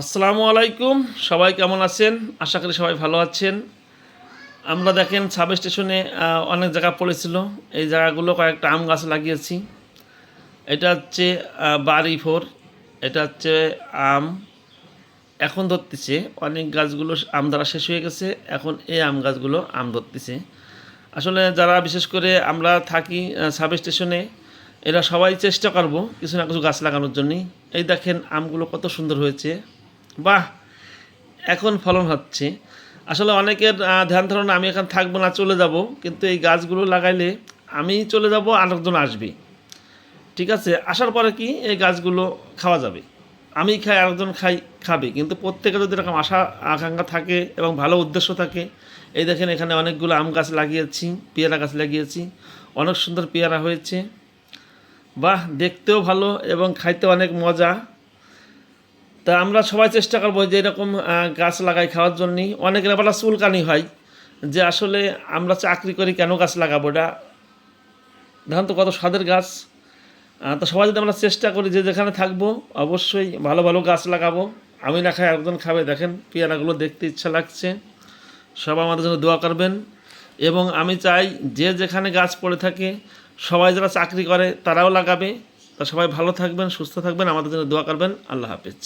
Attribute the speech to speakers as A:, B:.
A: আসসালামু আলাইকুম। সবাই কেমন আছেন? আশা করি সবাই ভালো আছেন। আমরা দেখেন সাব স্টেশনে অনেক জায়গা পড়েছিল। এই জায়গাগুলো কয়েকটা আম গাছ লাগিয়েছি। এটা হচ্ছে বাড়ি ফোর। এটা হচ্ছে আম এখন ধরতেছে। অনেক গাছগুলো আম দ্বারা শেষ হয়ে গেছে। এখন এই আম গাছগুলো আম ধরতেছে। আসলে যারা বিশেষ করে আমরা থাকি সাব স্টেশনে এরা সবাই চেষ্টা করব কিছু না কিছু গাছ লাগানোর জন্যই। এই দেখেন আমগুলো কত সুন্দর হয়েছে। বাহ, এখন ফলন হচ্ছে। আসলে অনেকের ধ্যান ধারণা, আমি এখানে থাকব না, চলে যাব। কিন্তু এই গাছগুলো লাগাইলে আমি চলে যাব, আরেকজন আসবে। ঠিক আছে? আসার পরে কি এই গাছগুলো খাওয়া যাবে? আমি খাই, আরেকজন খাই, খাবে। কিন্তু প্রত্যেকের যদি এরকম আশা, আকাঙ্ক্ষা থাকে এবং ভালো উদ্দেশ্য থাকে, এই দেখেন এখানে অনেকগুলো আম গাছ লাগিয়েছি, পেয়ারা গাছ লাগিয়েছি, অনেক সুন্দর পেয়ারা হয়েছে। বাহ, দেখতেও ভালো এবং খাইতে অনেক মজা। তা আমরা সবাই চেষ্টা করব যে এরকম গাছ লাগাই খাওয়ার জন্যই। অনেকের আবার চুলকানি হয়, যে আসলে আমরা চাকরি করি কেন গাছ লাগাবো এটা? দেখুন তো কত স্বাদের গাছ। তো সবাই যদি আমরা চেষ্টা করি যে যেখানে থাকব, অবশ্যই ভালো ভালো গাছ লাগাবো। আমি না খাই একজন খাবে, দেখেন পেয়ারাগুলো দেখতে ইচ্ছা লাগছে। সবাই আমাদের জন্য দোয়া করবেন। এবং আমি চাই যে যেখানে গাছ পড়ে থাকে, সবাই যারা চাকরি করে তারাও লাগাবে। তা সবাই ভালো থাকবেন, সুস্থ থাকবেন, আমাদের জন্য দোয়া করবেন। আল্লাহ হাফিজ।